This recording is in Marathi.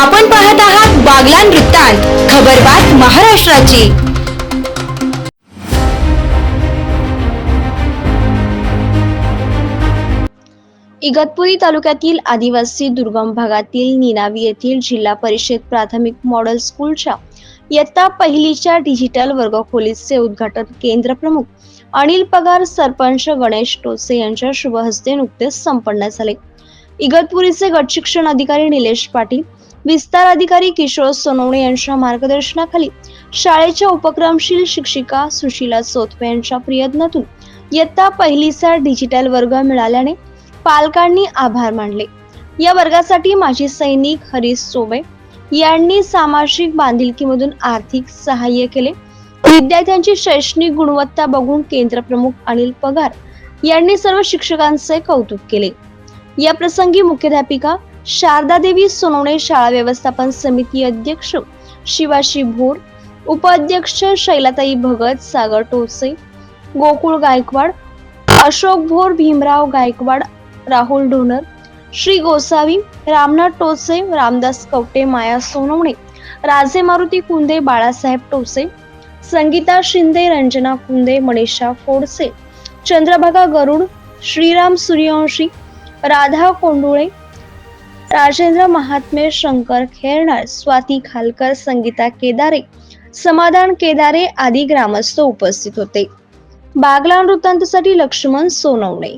आपण पाहत आहात बागलान वृत्तांत खबरबात महाराष्ट्राची. इगतपुरी तालुक्यातील आदिवासी दुर्गम भागातील निनावी येथील जिल्हा परिषद प्राथमिक मॉडेल स्कूलच्या इयत्ता पहिलीच्या डिजिटल वर्गखोलीचे उद्घाटन केंद्र प्रमुख अनिल पगार सरपंच गणेश टोसे यांच्या शुभ हस्ते नुकतेच संपन्न झाले. इगतपुरीचे गट शिक्षण अधिकारी निलेश पाटील विस्तार अधिकारी किशोर सोनवणे यांच्या मार्गदर्शनाखाली शाळेच्या उपक्रमशील शिक्षिका सुशीला सोथवे यांच्या प्रयत्नातून इयत्ता पहिलीचा डिजिटल वर्ग मिळाल्याने पालकांनी आभार मानले. या वर्गासाठी माजी सैनिक हरीश सोबे यांनी सामाजिक बांधिलकीमधून आर्थिक सहाय्य केले. विद्यार्थ्यांची शैक्षणिक गुणवत्ता बघून केंद्र प्रमुख अनिल पगार यांनी सर्व शिक्षकांचे कौतुक केले. या प्रसंगी मुख्याध्यापिका शारदा देवी सोनवणे शाळा व्यवस्थापन समिती अध्यक्ष शिवाशी भोर उपाध्यक्ष शैलाताई भगत सागर टोसे गोकुळ गायकवाड अशोक भोर भीमराव गायकवाड राहुल ढोनर श्री गोसावी रामनाथ टोसे रामदास कवटे माया सोनवणे राजे मारुती कुंदे बाळासाहेब टोसे संगीता शिंदे रंजना कुंदे मनीषा फोडसे चंद्रभागा गरुड श्रीराम सूर्यवंशी राधा कोंडुळे राजेंद्र महात्मे शंकर खेरणार स्वाती खालकर संगीता केदारे समाधान केदारे आदी ग्रामस्थ उपस्थित होते. बागला वृत्तांतसाठी लक्ष्मण सोनवणे.